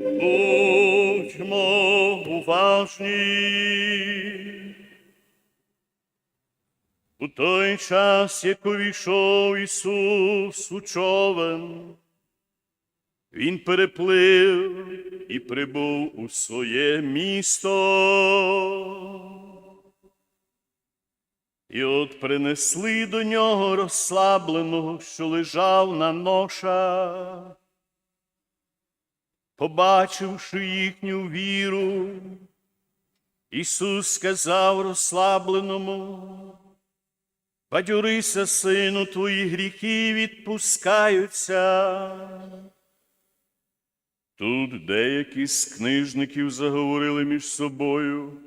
Будьмо уважні. У той час, як увійшов Ісус у човен, Він переплив і прибув у своє місто. І от принесли до нього розслабленого, що лежав на ношах. Побачивши їхню віру, Ісус сказав розслабленому, Бадюрися, сину, твої гріхи відпускаються. Тут деякі з книжників заговорили між собою.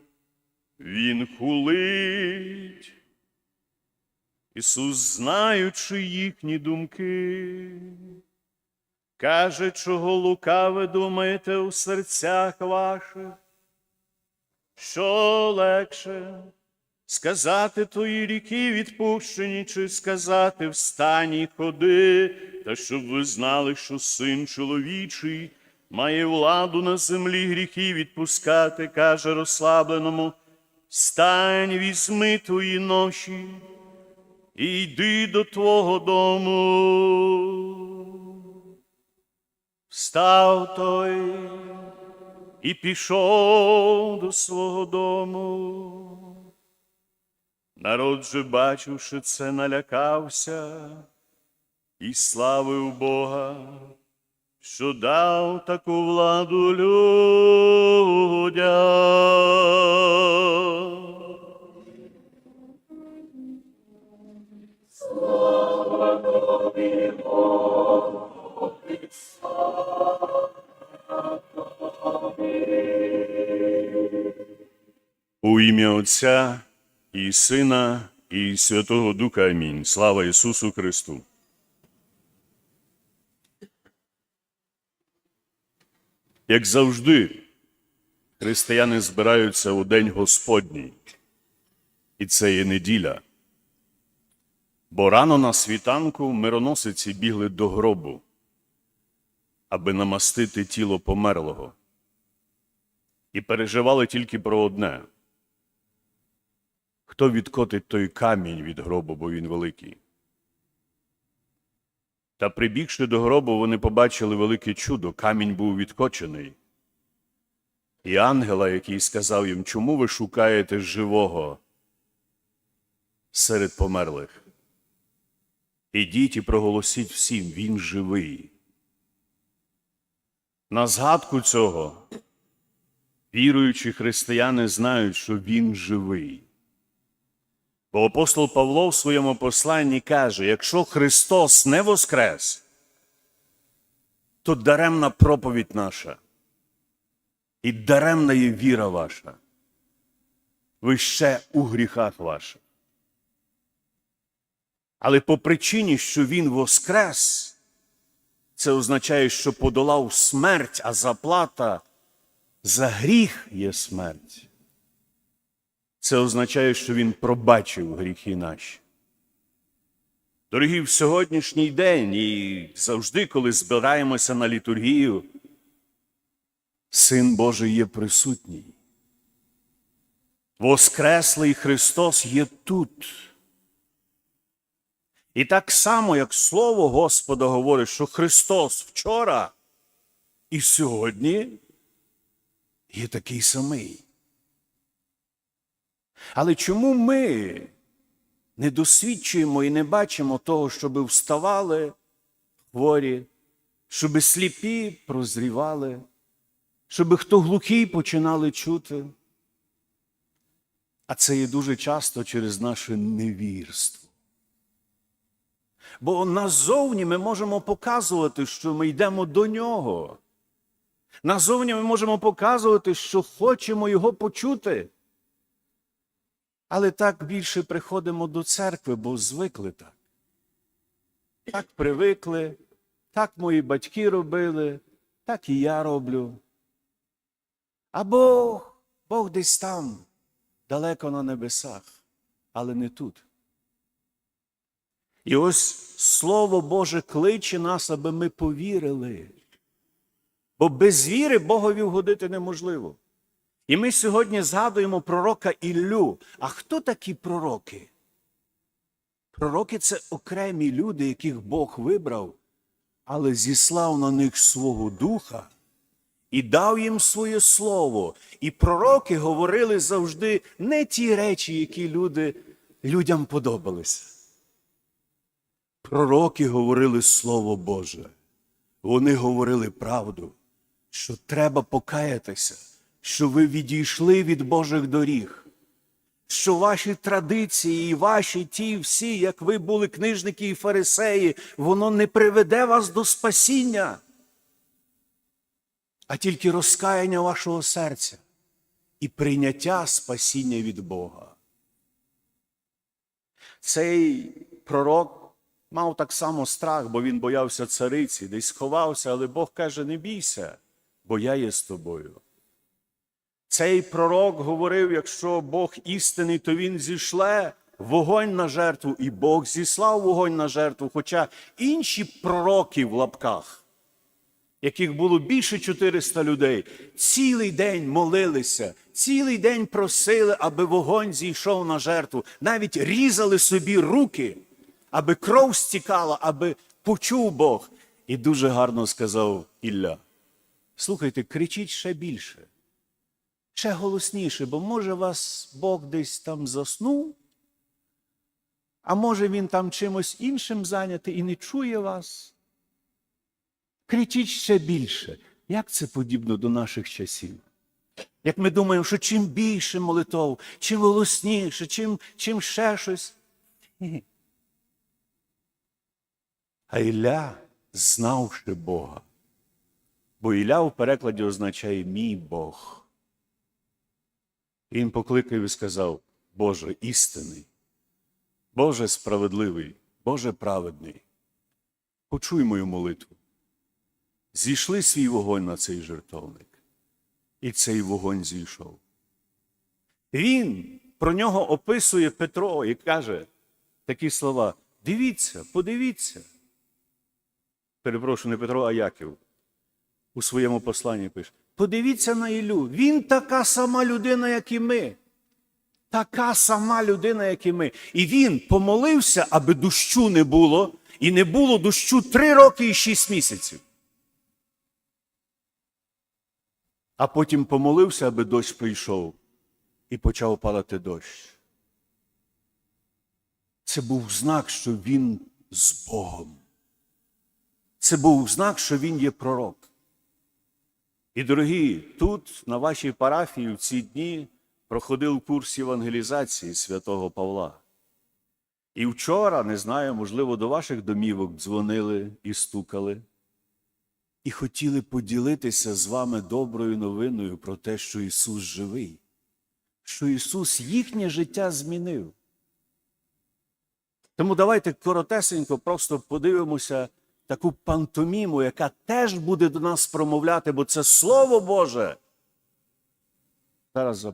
Він хулить. Ісус, знаючи їхні думки, каже, чого лукаве думаєте у серцях ваших, що легше сказати твої ріки відпущені, чи сказати встань і ходи, та щоб ви знали, що син чоловічий має владу на землі гріхи відпускати, каже розслабленому, стань, візьми твої ноші і йди до твого дому. Встав той і пішов до свого дому. Народ же, бачивши це, налякався і славив Бога, що дав таку владу людям. У ім'я Отця і Сина, і Святого Духа Амінь. Слава Ісусу Христу. Як завжди, християни збираються у День Господній, і це є неділя. Бо рано на світанку мироносиці бігли до гробу, аби намастити тіло померлого, і переживали тільки про одне хто відкотить той камінь від гробу, бо він великий. Та прибігши до гробу, вони побачили велике чудо, камінь був відкочений. І ангела, який сказав їм, чому ви шукаєте живого серед померлих? Ідіть і проголосіть всім, він живий. На згадку цього віруючі християни знають, що він живий. Бо апостол Павло в своєму посланні каже: якщо Христос не воскрес, то даремна проповідь наша і даремна є віра ваша. Ви ще у гріхах ваших. Але по причині, що Він воскрес, це означає, що подолав смерть, а заплата за гріх є смерть. Це означає, що Він пробачив гріхи наші. Дорогі, в сьогоднішній день і завжди, коли збираємося на літургію, Син Божий є присутній. Воскреслий Христос є тут. І так само, як Слово Господа говорить, що Христос вчора і сьогодні є такий самий. Але чому ми не досвідчуємо і не бачимо того, щоб вставали хворі, щоб сліпі прозрівали, щоб хто глухий починали чути? А це є дуже часто через наше невірство. Бо назовні ми можемо показувати, що ми йдемо до нього. Назовні ми можемо показувати, що хочемо його почути. Але так більше приходимо до церкви, бо звикли так. Так привикли, так мої батьки робили, так і я роблю. А Бог, Бог десь там, далеко на небесах, але не тут. І ось Слово Боже кличе нас, аби ми повірили. Бо без віри Богові вгодити неможливо. І ми сьогодні згадуємо пророка Іллю. А хто такі пророки? Пророки це окремі люди, яких Бог вибрав, але зіслав на них свого духа і дав їм своє слово. І пророки говорили завжди не ті речі, які люди, людям подобалися. Пророки говорили Слово Боже. Вони говорили правду, що треба покаятися, що ви відійшли від Божих доріг, що ваші традиції і ваші ті всі, як ви були книжники і фарисеї, воно не приведе вас до спасіння, а тільки розкаяння вашого серця і прийняття спасіння від Бога. Цей пророк мав так само страх, бо він боявся цариці, десь сховався, але Бог каже: не бійся, бо я є з тобою. Цей пророк говорив: якщо Бог істинний, то він зійшле вогонь на жертву, і Бог зіслав вогонь на жертву. Хоча інші пророки в лапках, яких було більше 400 людей, цілий день молилися, цілий день просили, аби вогонь зійшов на жертву, навіть різали собі руки, аби кров стікала, аби почув Бог. І дуже гарно сказав Ілля. Слухайте, кричіть ще більше ще голосніше, бо може вас Бог десь там заснув, а може він там чимось іншим зайнятий і не чує вас. Кричіть ще більше. Як це подібно до наших часів? Як ми думаємо, що чим більше молитов, чим голосніше, чим, чим ще щось. А Ілля, знавши Бога, бо Ілля в перекладі означає мій Бог. Він покликав і сказав: Боже істинний, Боже справедливий, Боже праведний, почуй мою молитву. Зійшли свій вогонь на цей жертовник, і цей вогонь зійшов. Він про нього описує Петро і каже такі слова: Дивіться, подивіться. Перепрошую, не Петро, а Яків у своєму посланні пише. Подивіться на Ілю. Він така сама людина, як і ми. Така сама людина, як і ми. І він помолився, аби дощу не було, і не було дощу три роки і шість місяців. А потім помолився, аби дощ прийшов, і почав падати дощ. Це був знак, що він з Богом. Це був знак, що він є пророк. І, дорогі, тут, на вашій парафії, в ці дні проходив курс евангелізації святого Павла. І вчора, не знаю, можливо, до ваших домівок дзвонили і стукали, і хотіли поділитися з вами доброю новиною про те, що Ісус живий, що Ісус їхнє життя змінив. Тому давайте коротесенько просто подивимося таку пантоміму, яка теж буде до нас промовляти, бо це Слово Боже. Зараз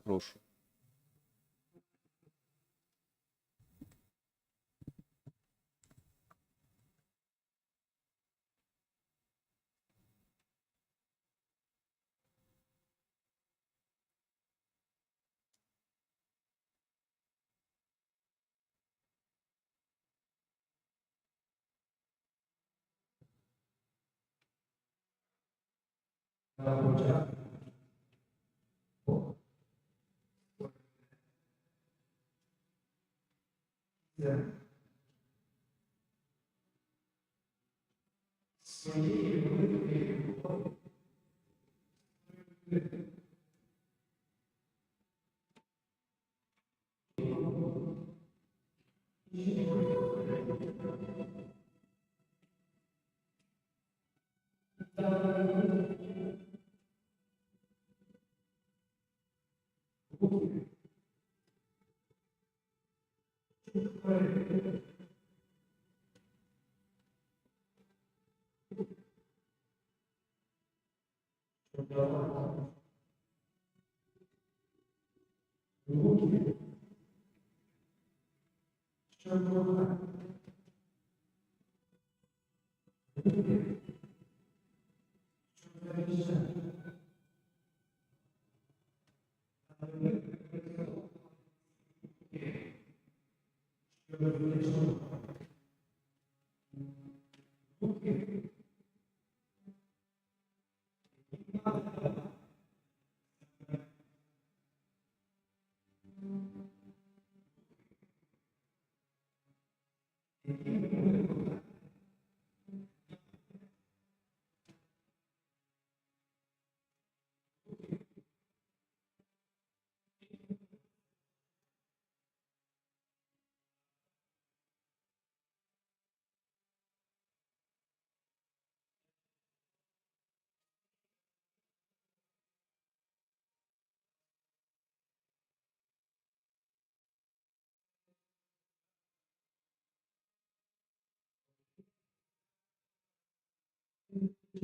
보자. 예. no que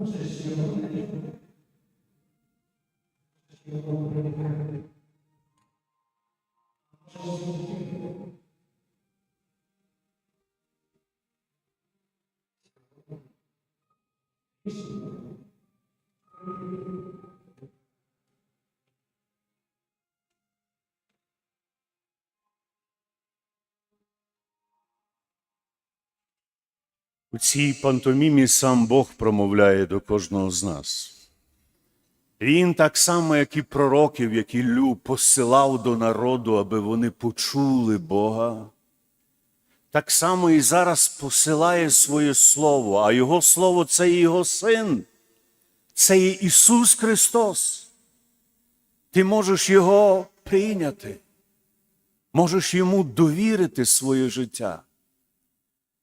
No sé si yo comprendo. У цій пантомімі сам Бог промовляє до кожного з нас. Він так само, як і пророків, як Іллю, посилав до народу, аби вони почули Бога. Так само і зараз посилає своє Слово, а Його Слово це і Його Син, це і Ісус Христос. Ти можеш Його прийняти, можеш йому довірити своє життя.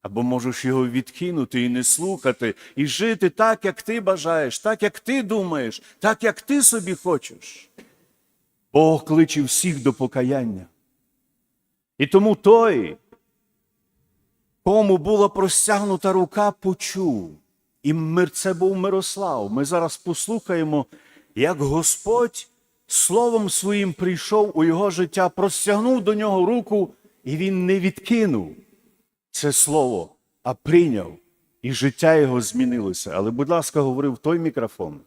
Або можеш його відкинути і не слухати, і жити так, як ти бажаєш, так, як ти думаєш, так, як ти собі хочеш. Бог кличе всіх до покаяння. І тому той, кому була простягнута рука, почув. І це був Мирослав. Ми зараз послухаємо, як Господь словом своїм прийшов у його життя, простягнув до нього руку, і він не відкинув це слово, а прийняв, і життя його змінилося. Але, будь ласка, говорив в той мікрофон,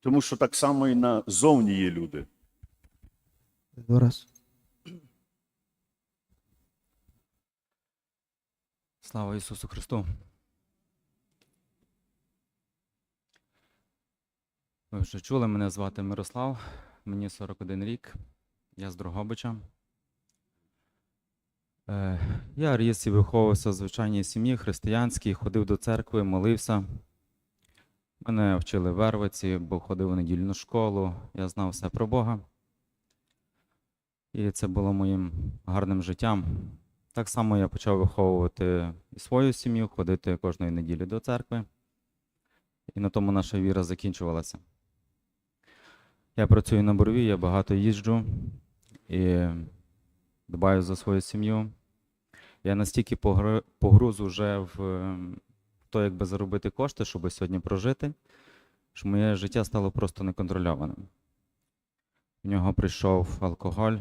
тому що так само і назовні є люди. Раз. Слава Ісусу Христу. Ви вже чули, мене звати Мирослав, мені 41 рік, я з Дрогобича. Е, я ріс і виховувався в звичайній сім'ї християнській, ходив до церкви, молився. Мене вчили вервиці, бо ходив у недільну школу, я знав все про Бога. І це було моїм гарним життям. Так само я почав виховувати і свою сім'ю, ходити кожної неділі до церкви. І на тому наша віра закінчувалася. Я працюю на борові, я багато їжджу і дбаю за свою сім'ю. Я настільки погруз уже в ем, то, як би заробити кошти, щоб сьогодні прожити, що моє життя стало просто неконтрольованим. В нього прийшов алкоголь,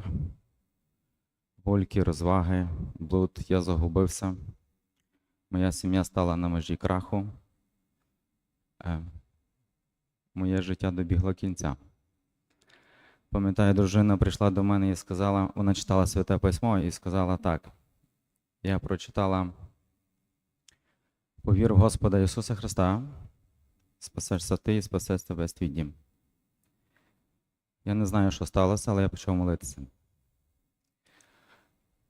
гульки, розваги, блуд, я загубився. Моя сім'я стала на межі краху. Е, Моє життя добігло кінця. Пам'ятаю, дружина прийшла до мене і сказала, вона читала Святе Письмо і сказала так. Я прочитала Повір в Господа Ісуса Христа, спасешся ти і спасеться весь твій дім. Я не знаю, що сталося, але я почав молитися.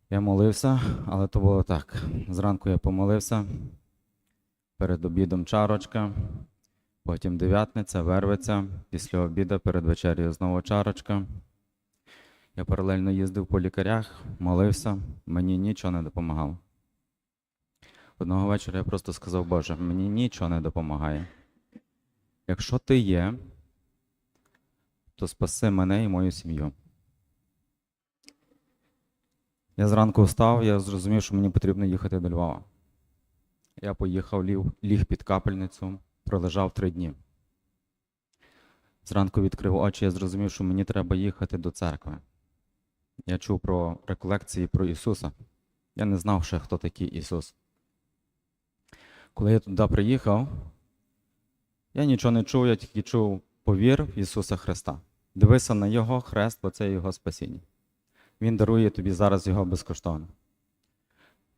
Я молився, але то було так. Зранку я помолився, перед обідом чарочка, потім дев'ятниця, вервиця, після обіду перед вечерею знову чарочка. Я паралельно їздив по лікарях, молився, мені нічого не допомагало. Одного вечора я просто сказав, Боже, мені нічого не допомагає. Якщо ти є, то спаси мене і мою сім'ю. Я зранку встав, я зрозумів, що мені потрібно їхати до Львова. Я поїхав, ліг, під капельницю, пролежав три дні. Зранку відкрив очі, я зрозумів, що мені треба їхати до церкви. Я чув про реколекції про Ісуса. Я не знав ще, хто такий Ісус. Коли я туди приїхав, я нічого не чув, я тільки чув повір в Ісуса Христа. Дивися на Його хрест, бо це Його спасіння. Він дарує тобі зараз його безкоштовно.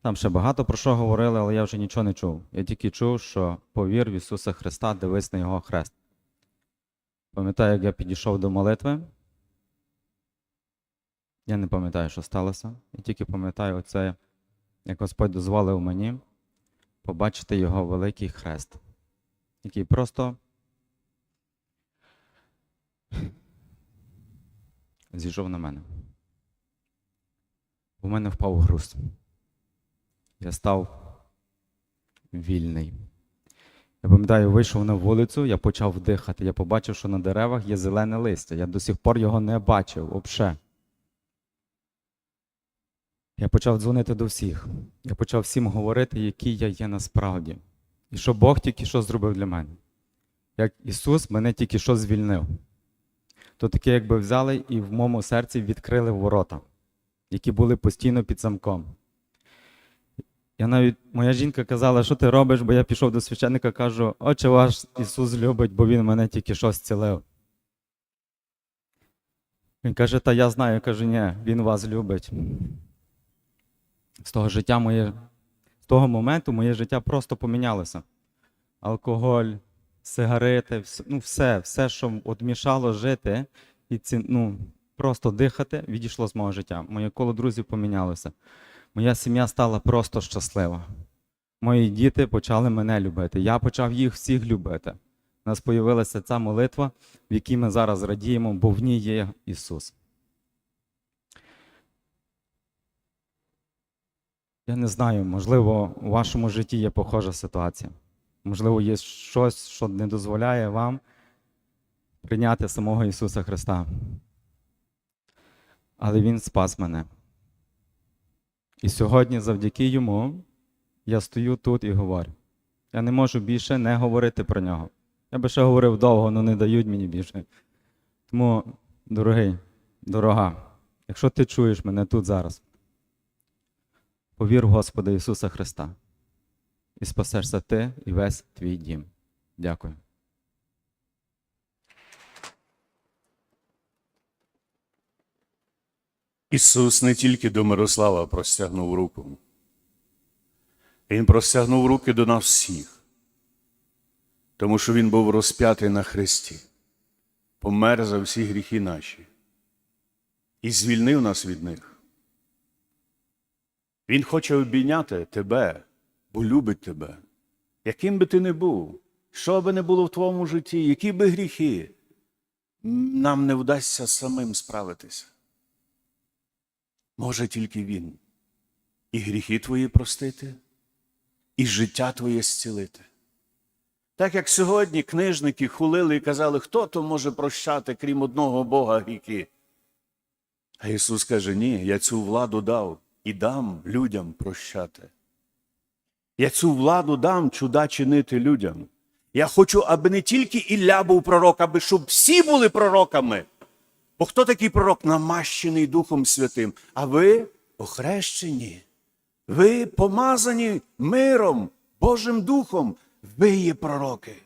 Там ще багато про що говорили, але я вже нічого не чув. Я тільки чув, що повір в Ісуса Христа, дивись на Його хрест. Пам'ятаю, як я підійшов до молитви. Я не пам'ятаю, що сталося. Я тільки пам'ятаю оце, як Господь дозволив мені побачити Його великий хрест, який просто зійшов на мене. У мене впав груз. Я став вільний. Я пам'ятаю, вийшов на вулицю, я почав дихати. Я побачив, що на деревах є зелене листя. Я до сих пор його не бачив взагалі. Я почав дзвонити до всіх. Я почав всім говорити, який я є насправді. І що Бог тільки що зробив для мене. Як Ісус мене тільки що звільнив. То таке, якби взяли і в моєму серці відкрили ворота, які були постійно під замком. Я навіть, моя жінка казала, що ти робиш, бо я пішов до священника, кажу, отче ваш Ісус любить, бо Він мене тільки що зцілив. Він каже, та я знаю, я кажу, ні, Він вас любить. З того життя моє, з того моменту моє життя просто помінялося. Алкоголь, сигарети, вс- ну все, все, що от мішало жити і ці, ну, просто дихати, відійшло з мого життя. Моє коло друзів помінялося. Моя сім'я стала просто щаслива. Мої діти почали мене любити. Я почав їх всіх любити. У нас з'явилася ця молитва, в якій ми зараз радіємо, бо в ній є Ісус. Я не знаю, можливо, у вашому житті є похожа ситуація. Можливо, є щось, що не дозволяє вам прийняти самого Ісуса Христа. Але Він спас мене. І сьогодні, завдяки Йому, я стою тут і говорю. Я не можу більше не говорити про нього. Я би ще говорив довго, але не дають мені більше. Тому, дорогий, дорога, якщо ти чуєш мене тут зараз, повір в Господа Ісуса Христа і спасешся ти і весь твій дім. Дякую. Ісус не тільки до Мирослава простягнув руку. Він простягнув руки до нас всіх, тому що Він був розп'ятий на хресті, помер за всі гріхи наші і звільнив нас від них. Він хоче обійняти тебе, бо любить тебе, яким би ти не був, що би не було в твоєму житті, які би гріхи, нам не вдасться самим справитися. Може тільки Він і гріхи твої простити, і життя твоє зцілити. Так як сьогодні книжники хулили і казали, хто то може прощати, крім одного Бога гріхи. А Ісус каже, ні, я цю владу дав і дам людям прощати. Я цю владу дам чуда чинити людям. Я хочу, аби не тільки Ілля був пророк, аби щоб всі були пророками. Бо хто такий пророк намащений Духом Святим? А ви охрещені, ви помазані миром, Божим Духом, ви є пророки.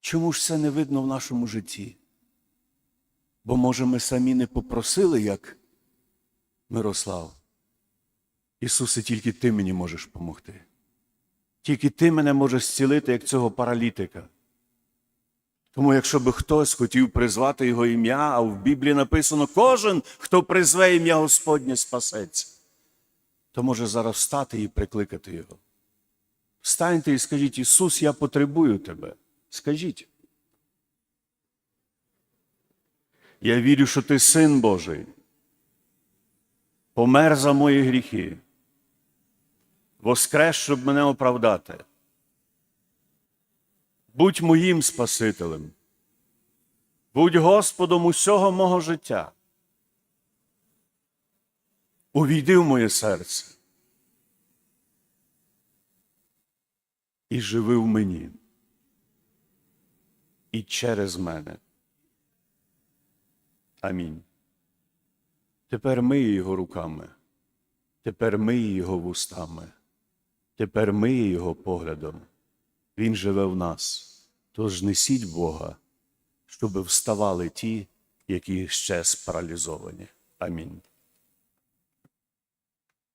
Чому ж це не видно в нашому житті? Бо, може, ми самі не попросили, як Мирослав. Ісусе, тільки ти мені можеш допомогти. Тільки ти мене можеш зцілити, як цього паралітика. Тому, якщо би хтось хотів призвати його ім'я, а в Біблії написано, кожен, хто призве ім'я Господнє, спасеться, то може зараз встати і прикликати його. Встаньте і скажіть, Ісус, я потребую тебе. Скажіть. Я вірю, що ти син Божий, помер за мої гріхи, воскрес, щоб мене оправдати. Будь моїм Спасителем, будь Господом усього мого життя. Увійди в моє серце і живи в мені і через мене. Амінь. Тепер мий його руками, тепер мий його вустами, тепер мий його поглядом. Він живе в нас. Тож несіть Бога, щоб вставали ті, які ще спаралізовані. Амінь.